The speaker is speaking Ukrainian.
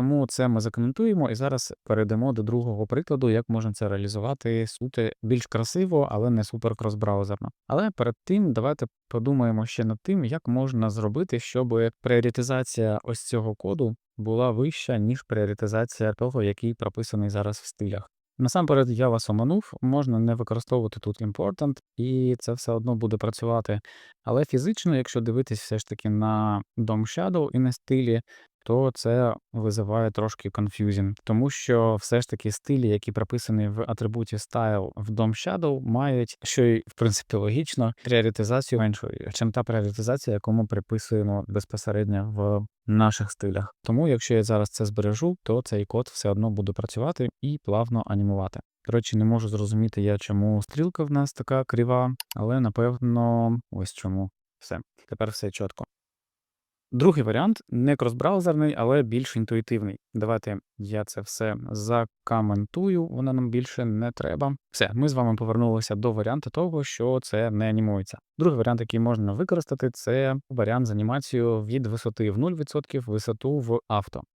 Тому це ми закоментуємо і зараз перейдемо до другого прикладу, як можна це реалізувати суто більш красиво, але не супер кросбраузерно. Але перед тим давайте подумаємо ще над тим, як можна зробити, щоб пріоритизація ось цього коду була вища, ніж пріоритизація того, який прописаний зараз в стилях. Насамперед, я вас оманув, можна не використовувати тут important, і це все одно буде працювати. Але фізично, якщо дивитись все ж таки на DOM Shadow і на стилі, то це визиває трошки confusing, тому що все ж таки стилі, які прописані в атрибуті style в DOM Shadow, мають, що й в принципі логічно, пріоритизацію меншою, чим та пріоритизація, яку ми приписуємо безпосередньо в наших стилях. Тому, якщо я зараз це збережу, то цей код все одно буде працювати і плавно анімувати. До речі, не можу зрозуміти я, чому стрілка в нас така крива, але напевно ось чому. Все, тепер все чітко. Другий варіант не кросбраузерний, але більш інтуїтивний. Давайте я це все закоментую, воно нам більше не треба. Все, ми з вами повернулися до варіанту того, що це не анімується. Другий варіант, який можна використати, це варіант з анімацією від висоти в 0%, висоту в авто.